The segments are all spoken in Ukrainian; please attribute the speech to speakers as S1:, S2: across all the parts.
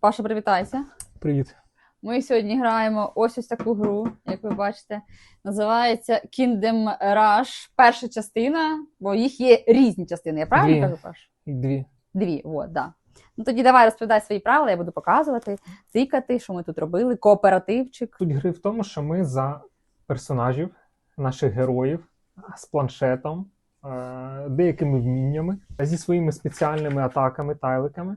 S1: Паша, привітайся.
S2: Привіт.
S1: Ми сьогодні граємо ось ось таку гру, як ви бачите. Називається Kingdom Rush. Перша частина, бо їх є різні частини. Я правильно
S2: Дві.
S1: кажу, Паш?
S2: Дві.
S1: Дві, от, да. Ну тоді давай розповідай свої правила, я буду показувати, цикати, що ми тут робили, кооперативчик.
S2: Суть гри в тому, що ми за персонажів, наших героїв з планшетом, е, деякими вміннями, зі своїми спеціальними атаками, тайликами.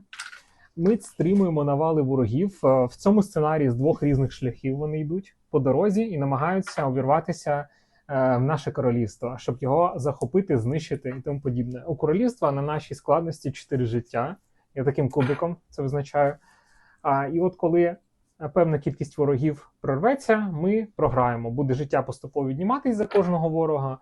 S2: Ми стримуємо навали ворогів. Е, В цьому сценарії з двох різних шляхів вони йдуть по дорозі і намагаються увірватися е, в наше королівство, щоб його захопити, знищити і тому подібне. У королівства на нашій складності 4 життя. Я таким кубиком це визначаю. А, і от коли е, певна кількість ворогів прорветься, ми програємо. Буде життя поступово відніматись за кожного ворога.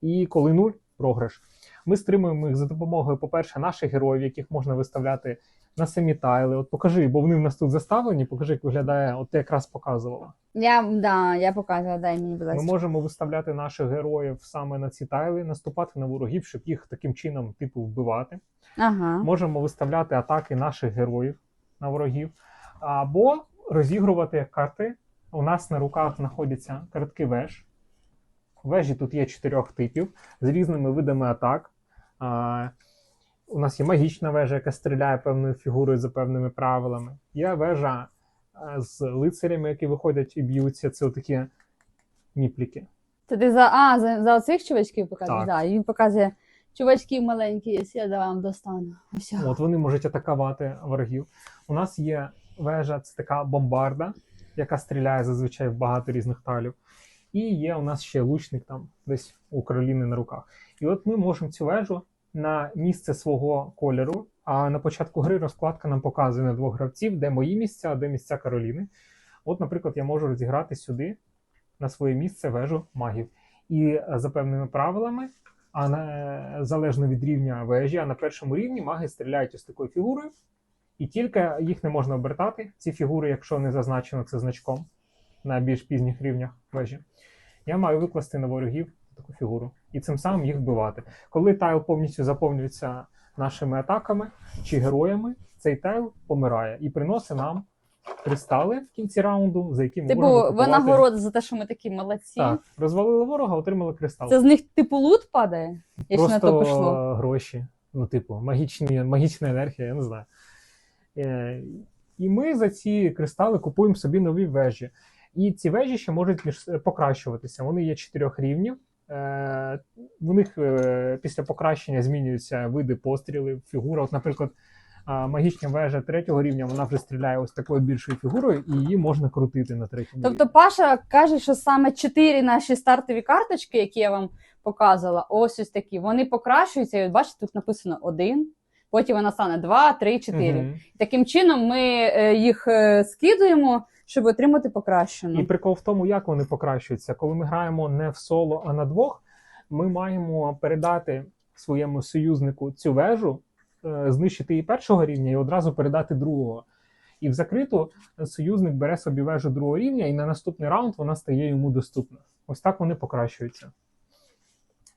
S2: І коли нуль, програш. Ми стримуємо їх за допомогою, по-перше, наших героїв, яких можна виставляти на самі тайли. От покажи, бо вони в нас тут заставлені. Покажи, як виглядає. От ти якраз показувала.
S1: Я, да, я показувала, дай мені, будь
S2: Ми можемо виставляти наших героїв саме на ці тайли, наступати на ворогів, щоб їх таким чином, типу, вбивати.
S1: Ага.
S2: Можемо виставляти атаки наших героїв на ворогів, або розігрувати карти. У нас на руках знаходяться картки веж. Вежі тут є чотирьох типів з різними видами атак. А, у нас є магічна вежа, яка стріляє певною фігурою за певними правилами. Є вежа з лицарями, які виходять і б'ються. Це такі міпліки.
S1: Це ти за, а, за, за оцих чувачків показуєш?
S2: Так.
S1: Да, і він показує чувачків маленькі, є, я давай вам достану. Ось.
S2: От вони можуть атакувати ворогів. У нас є вежа, це така бомбарда, яка стріляє зазвичай в багато різних талів. І є у нас ще лучник там десь у Кароліни на руках. І от ми можемо цю вежу на місце свого кольору. А на початку гри розкладка нам показує на двох гравців, де мої місця, а де місця Кароліни. От, наприклад, я можу розіграти сюди на своє місце вежу магів. І е, за певними правилами, а на, е, залежно від рівня вежі, а на першому рівні маги стріляють ось такою фігурою, і тільки їх не можна обертати, ці фігури, якщо не зазначено це значком на більш пізніх рівнях вежі. Я маю викласти на ворогів таку фігуру і цим самим їх вбивати. Коли тайл повністю заповнюється нашими атаками чи героями, цей тайл помирає і приносить нам кристали в кінці раунду, за які ми
S1: Типу,
S2: можемо купувати.
S1: винагорода за те, що ми такі молодці.
S2: Так, розвалили ворога, отримали кристал.
S1: Це з них типу лут падає, якщо на то пішло.
S2: гроші. Ну, типу, магічні, магічна енергія, я не знаю. Е, і ми за ці кристали купуємо собі нові вежі. І ці вежі ще можуть між покращуватися. Вони є чотирьох рівнів. Е, у них е, після покращення змінюються види пострілів, фігура. От, наприклад, магічна вежа третього рівня вона вже стріляє ось такою більшою фігурою, і її можна крутити на третьому рівні.
S1: Тобто Паша каже, що саме чотири наші стартові карточки, які я вам показувала, ось ось такі, вони покращуються. І от бачите, тут написано один, потім вона стане два, три, чотири.
S2: Мгм.
S1: Таким чином ми е, їх е, скидуємо, щоб отримати покращену.
S2: І прикол в тому, як вони покращуються. Коли ми граємо не в соло, а на двох, ми маємо передати своєму союзнику цю вежу, е, знищити її першого рівня і одразу передати другого. І в закриту союзник бере собі вежу другого рівня, і на наступний раунд вона стає йому доступна. Ось так вони покращуються.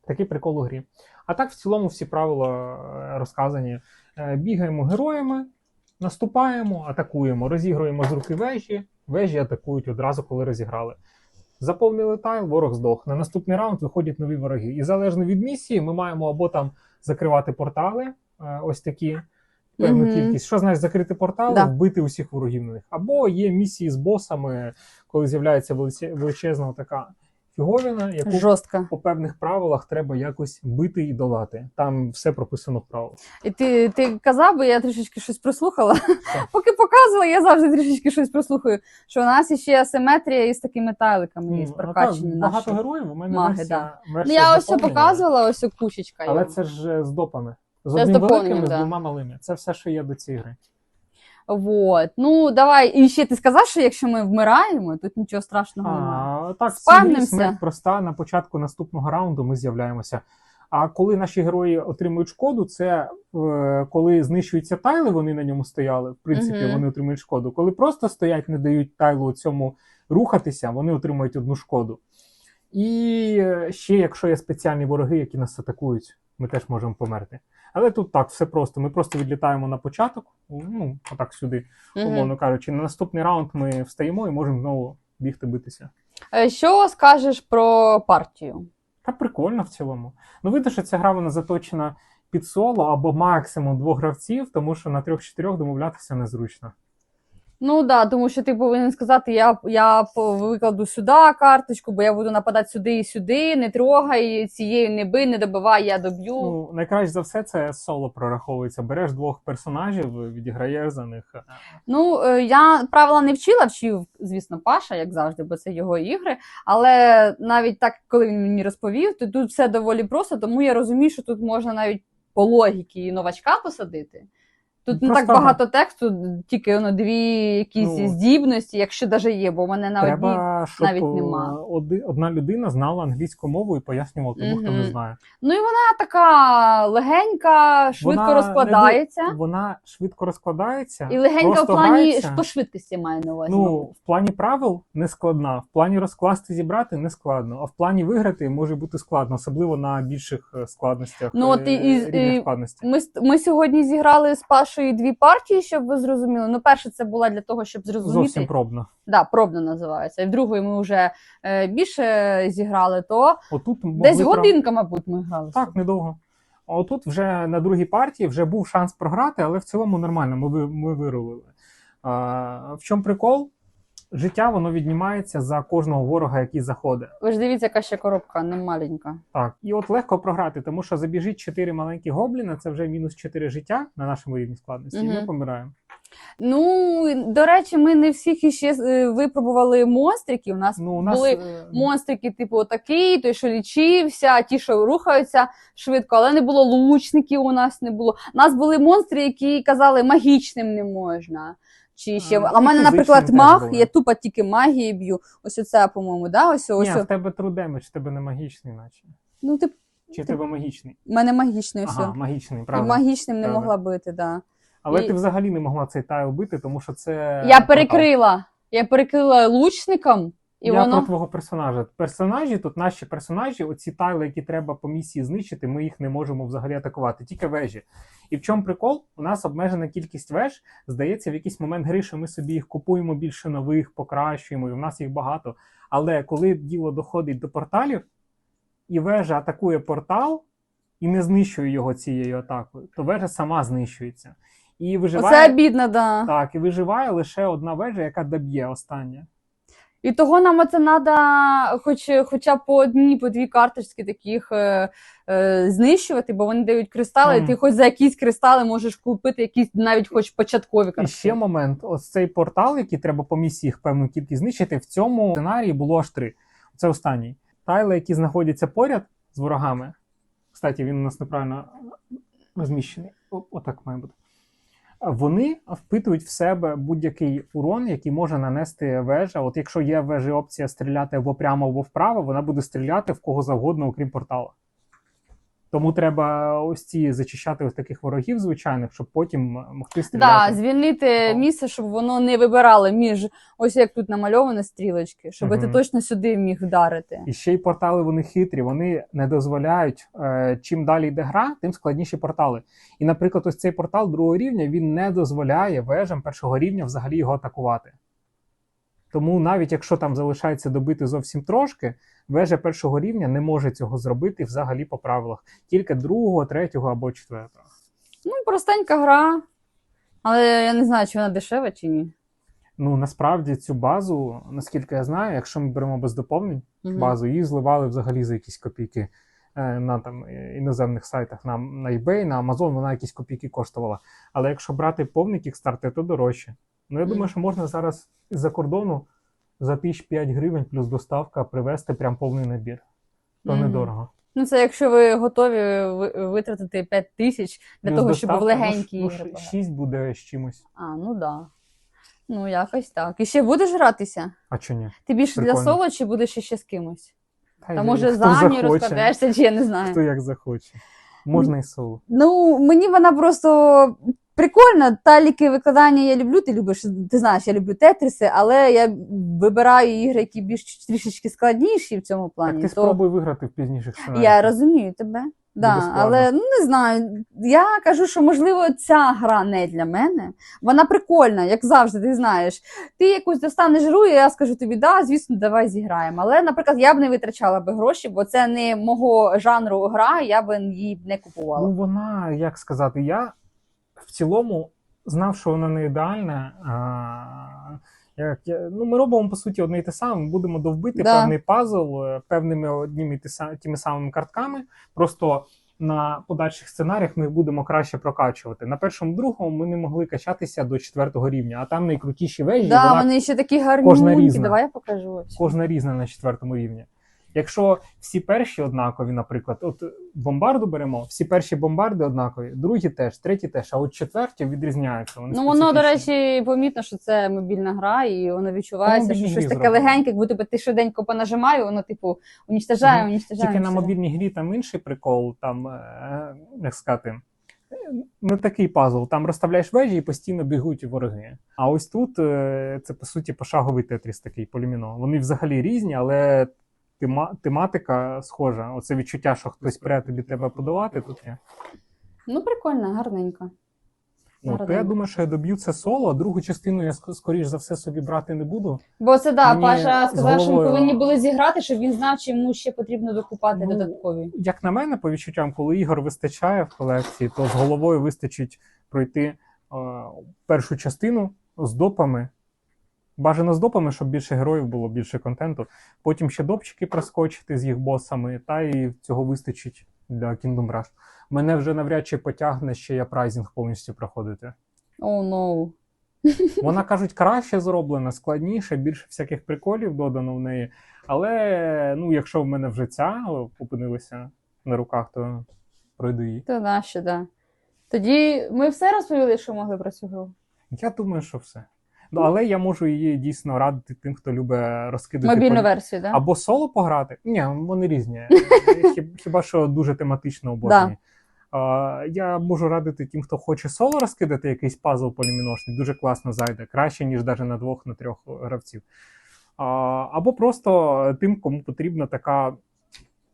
S2: Такий прикол у грі. А так, в цілому, всі правила е, розказані. Е, Бігаємо героями, наступаємо, атакуємо, розігруємо з руки вежі, вежі атакують одразу, коли розіграли. Заповнили тайл, ворог здох. На наступний раунд виходять нові вороги. І залежно від місії, ми маємо або там закривати портали, е, ось такі певну
S1: Мгм.
S2: кількість. Що значить закрити портали,
S1: Да.
S2: вбити усіх ворогів на них. Або є місії з босами, коли з'являється величезна така фіговіна, яку
S1: Жорстко.
S2: по певних правилах треба якось бити і долати. Там все прописано в правилах.
S1: І ти, ти казав, бо я трішечки щось прослухала. Поки показувала, я завжди трішечки щось прослухаю. Що у нас ще асиметрія із такими тайликами є
S2: Ну,
S1: прокачені
S2: багато героїв. У мене
S1: маги,
S2: версія,
S1: Ну,
S2: версія
S1: я ось показувала, ось кучечка.
S2: Але це ж е, з допами. З одним
S1: доповненням,
S2: великим і з двома малими. Це все, що є до цієї гри.
S1: Вот. Ну, давай. І ще ти сказав, що якщо ми вмираємо, тут нічого страшного немає.
S2: Так.
S1: Спавнимося.
S2: смерть проста. На початку наступного раунду ми з'являємося. А коли наші герої отримують шкоду, це е, коли знищуються тайли, вони на ньому стояли. В принципі,
S1: Мгм.
S2: вони отримують шкоду. Коли просто стоять, не дають тайлу цьому рухатися, вони отримують одну шкоду. І е, ще, якщо є спеціальні вороги, які нас атакують, ми теж можемо померти. Але тут так, все просто. Ми просто відлітаємо на початок, ну, отак сюди, умовно кажучи. На наступний раунд ми встаємо і можемо знову бігти битися.
S1: Е, Що скажеш про партію?
S2: Та прикольно в цілому. Ну, видно, що ця гра вона заточена під соло або максимум двох гравців, тому що на трьох-чотирьох домовлятися незручно.
S1: Ну да, тому що ти повинен сказати, я, я викладу сюди карточку, бо я буду нападати сюди і сюди, не трогай цією, не бий, не добивай, я доб'ю.
S2: Ну, найкраще за все це соло прораховується. Береш двох персонажів, відіграєш за них.
S1: Ну, е, я правила не вчила, вчив, звісно, Паша, як завжди, бо це його ігри. Але навіть так, коли він мені розповів, то тут все доволі просто, тому я розумію, що тут можна навіть по логіки новачка посадити. Тут не так
S2: Просто-
S1: багато тексту, тільки ну, дві якісь
S2: Ну,
S1: здібності, якщо навіть є, бо в мене на одній.
S2: Треба, щоб
S1: навіть нема.
S2: е, оди- одна людина знала англійську мову і пояснювала тому, хто не знає.
S1: Ну і вона така легенька, швидко
S2: Вона
S1: розкладається.
S2: Вона швидко розкладається.
S1: І легенька в плані по швидкості маю на увазі.
S2: Ну, в плані правил не складна, в плані розкласти зібрати не складно, а в плані виграти може бути складно, особливо на більших е, складностях.
S1: Ну, от і-
S2: е,
S1: і- і-
S2: складності.
S1: Ми, ми сьогодні зіграли з Пашою дві партії, щоб ви зрозуміли. Ну, перше, це була для того, щоб зрозуміти.
S2: Зовсім пробно.
S1: Да, пробно називається. І в другої ми вже е, більше зіграли, то
S2: Отут
S1: десь годинка, мабуть, ми грали.
S2: Так, недовго. А отут вже на другій партії вже був шанс програти, але в цілому нормально, ми, ми вирулили. А, в чому прикол? Життя воно віднімається за кожного ворога, який заходить.
S1: Ви ж дивіться, яка ще коробка, не маленька.
S2: Так, і от легко програти, тому що забіжить 4 маленькі гобліна, це вже мінус 4 життя на нашому рівні складності, і ми помираємо.
S1: Ну, до речі, ми не всіх іще е, випробували монстриків. У нас
S2: Ну, у нас
S1: були
S2: е,
S1: монстрики, типу, такий, той, що лічився, ті, що рухаються швидко, але не було лучників. У нас не було. У нас були монстри, які казали, магічним не можна. Чи ще
S2: А,
S1: а в мене, наприклад,
S2: мах,
S1: маг, я тупо тільки магії б'ю. Ось оце, по-моєму, да? Ось ось.
S2: Ні, в тебе true damage, в тебе не магічний, наче.
S1: Ну, ти.
S2: Чи в тебе магічний?
S1: У мене магічний все.
S2: Ага, магічний,
S1: І
S2: правда.
S1: магічним не
S2: Правда.
S1: могла бити, да.
S2: Але
S1: і-
S2: ти взагалі не могла цей тайл бити, тому що це.
S1: Я перекрила. Я перекрила лучником, і
S2: я
S1: воно.
S2: про твого персонажа. Персонажі, тут наші персонажі, оці тайли, які треба по місії знищити, ми їх не можемо взагалі атакувати, тільки вежі. І в чому прикол? У нас обмежена кількість веж. Здається, в якийсь момент гри, що ми собі їх купуємо більше нових, покращуємо, і в нас їх багато. Але коли діло доходить до порталів, і вежа атакує портал і не знищує його цією атакою, то вежа сама знищується. І виживає,
S1: Оце обідно, да.
S2: так, і виживає лише одна вежа, яка доб'є остання.
S1: І того нам оце треба хоч, хоча б по одній, по дві карточки таких е, е, знищувати, бо вони дають кристали, і ти хоч за якісь кристали можеш купити якісь навіть хоч початкові
S2: І ще момент: ось цей портал, який треба по місії певну кількість знищити, в цьому сценарії було аж три. Це останній. Тайли, які знаходяться поряд з ворогами. Кстати, він у нас неправильно розміщений. О, отак має бути. Вони впитують в себе будь-який урон, який може нанести вежа. От якщо є вежі опція стріляти або прямо, або вправо, вона буде стріляти в кого завгодно, окрім портала. Тому треба ось ці зачищати ось таких ворогів звичайних, щоб потім могти стріляти.
S1: Да, звільнити місце, щоб воно не вибирало між ось як тут намальовані стрілочки, щоб ти точно сюди міг вдарити.
S2: І ще й портали вони хитрі, вони не дозволяють. Е, чим далі йде гра, тим складніші портали. І, наприклад, ось цей портал другого рівня він не дозволяє вежам першого рівня взагалі його атакувати. Тому навіть якщо там залишається добити зовсім трошки, вежа першого рівня не може цього зробити взагалі по правилах. Тільки другого, третього або четвертого.
S1: Ну, простенька гра. Але я не знаю, чи вона дешева чи ні.
S2: Ну насправді цю базу, наскільки я знаю, якщо ми беремо без доповнень,
S1: Мгм.
S2: базу, її зливали взагалі за якісь копійки е, на там е, іноземних сайтах, на, на eBay, на Amazon вона якісь копійки коштувала. Але якщо брати повний кікстартер, то дорожче. Ну я думаю, що можна зараз з-за кордону за 1005 гривень плюс доставка привезти прям повний набір. То
S1: Мгм.
S2: недорого.
S1: Ну, це якщо ви готові ви- витратити 5 тисяч для
S2: Плюс
S1: того, щоб в
S2: доставка, ну,
S1: легенькі
S2: ну,
S1: ігри.
S2: ш-
S1: пограти.
S2: 6 буде з чимось.
S1: А, ну да. Ну, якось так. І ще будеш гратися?
S2: А чи ні?
S1: Ти більше для
S2: Прикольно.
S1: соло чи будеш ще з кимось?
S2: Та
S1: А
S2: й
S1: може
S2: хто
S1: за
S2: захоче,
S1: розкладешся, чи я не знаю.
S2: Хто як захоче. Можна і соло.
S1: Ну, мені вона просто прикольна. Таліки викладання я люблю. Ти любиш, ти знаєш, я люблю тетриси, але я вибираю ігри, які більш трішечки складніші в цьому плані.
S2: Так ти
S1: то
S2: спробуй виграти в пізніших сценаріях.
S1: я розумію тебе. Да, але ну не знаю. Я кажу, що можливо ця гра не для мене. Вона прикольна, як завжди, ти знаєш. Ти якусь достанеш гру, і я скажу тобі, да, звісно, давай зіграємо. Але, наприклад, я б не витрачала би гроші, бо це не мого жанру гра, я б її не купувала.
S2: Ну, вона, як сказати, я в цілому знав, що вона не ідеальна. А, як, ну, ми робимо, по суті, одне і те саме. Ми будемо довбити
S1: Да.
S2: певний пазл е, певними одніми тими самими картками. Просто на подальших сценаріях ми їх будемо краще прокачувати. На першому другому ми не могли качатися до четвертого рівня, а там найкрутіші вежі.
S1: да,
S2: вона
S1: вони ще такі
S2: кожна різна.
S1: Давай я покажу.
S2: кожна різна на четвертому рівні. Якщо всі перші однакові, наприклад, от бомбарду беремо, всі перші бомбарди однакові, другі теж, треті теж, а от четверті відрізняються. Вони
S1: Ну, воно, до речі, помітно, що це мобільна гра, і воно відчувається, що щось таке легеньке, як будто ти швиденько понажимаю, воно, типу, унічтожає,
S2: Мгм.
S1: унічтожає.
S2: Тільки на мобільній грі там інший прикол, там, е, як сказати, не такий пазл. Там розставляєш вежі і постійно бігуть вороги. А ось тут е, це по суті пошаговий тетріс такий поліміно. Вони взагалі різні, але тема, тематика схожа. Оце відчуття, що хтось прямо тобі треба подавати, тут є.
S1: Ну, прикольно, гарненько.
S2: Ну, то я думаю, що я доб'ю це соло, а другу частину я скоріш за все собі брати не буду.
S1: Бо це да,
S2: Мені
S1: Паша сказав, що ми
S2: головою-
S1: повинні були зіграти, щоб він знав, чи йому ще потрібно докупати
S2: Ну,
S1: додаткові.
S2: Як на мене, по відчуттям, коли ігор вистачає в колекції, то з головою вистачить пройти е, першу частину з допами. Бажано з допами, щоб більше героїв було, більше контенту. Потім ще допчики проскочити з їх босами, та і цього вистачить для Kingdom Rush. Мене вже навряд чи потягне ще я прайзінг повністю проходити.
S1: О, ну.
S2: Вона кажуть, краще зроблена, складніше, більше всяких приколів додано в неї. Але ну, якщо в мене вже ця опинилася на руках, то пройду її.
S1: То да, що да. Тоді ми все розповіли, що могли про цю гру.
S2: Я думаю, що все. Ну, але я можу її дійсно радити тим, хто любить розкидати
S1: Мобільну
S2: полі-
S1: версію, да?
S2: або соло пограти. Ні, вони різні. Хіба що дуже тематично обожні. А, Я можу радити тим, хто хоче соло розкидати якийсь пазл поліміношний, дуже класно зайде, краще, ніж навіть на двох, на трьох гравців. Або просто тим, кому потрібна така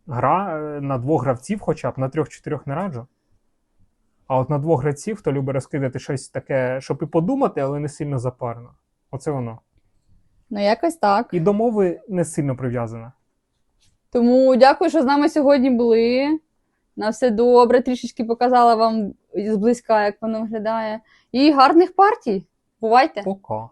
S2: гра е, на двох гравців, хоча б на трьох-чотирьох не раджу. А от на двох гравців, хто любить розкидати щось таке, щоб і подумати, але не сильно запарно. Оце воно.
S1: Ну, якось так.
S2: І до мови не сильно прив'язана.
S1: Тому дякую, що з нами сьогодні були. На все добре, трішечки показала вам зблизька, як воно виглядає. І гарних партій. Бувайте!
S2: Пока.